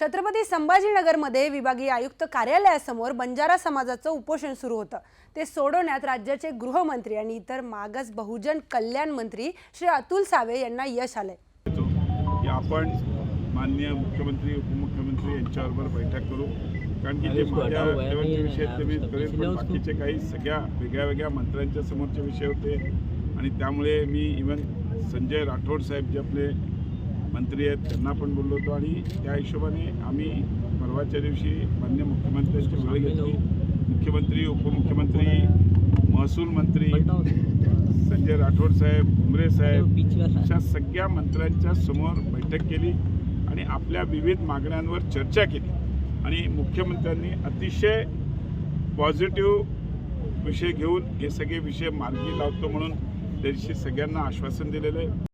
छत्रपती संभाजीनगरमध्ये विभागीय आयुक्त कार्यालयासमोर बंजारा समाजाचं उपोषण सुरू होतं. ते सोडवण्यात राज्याचे गृहमंत्री आणि इतर मागास बहुजन कल्याण मंत्री श्री अतुल सावे यांना यश आलंय. आपण माननीय मुख्यमंत्री उपमुख्यमंत्री यांच्याबरोबर बैठक करू. कारण की जे माझ्या लेवलचे विषय ते मी करेन पण बाकीचे काही सगळ्या वेगळ्या वेगळ्या मंत्र्यांच्या समोरचे विषय होते. आणि त्यामुळे मी इवन संजय राठोड साहेब जे आपले मंत्री आहेत त्यांना पण बोललो होतो आणि त्या हिशोबाने आम्ही परवाच्या दिवशी मान्य मुख्यमंत्र्यांची वेळ घेतली. मुख्यमंत्री उपमुख्यमंत्री महसूल मंत्री संजय राठोड साहेब भुमरे साहेब अशा सगळ्या मंत्र्यांच्या समोर बैठक केली आणि आपल्या विविध मागण्यांवर चर्चा केली. आणि मुख्यमंत्र्यांनी अतिशय पॉझिटिव्ह विषय घेऊन हे सगळे विषय मार्गी लावतो म्हणून त्या दिवशी सगळ्यांना आश्वासन दिलेलं आहे.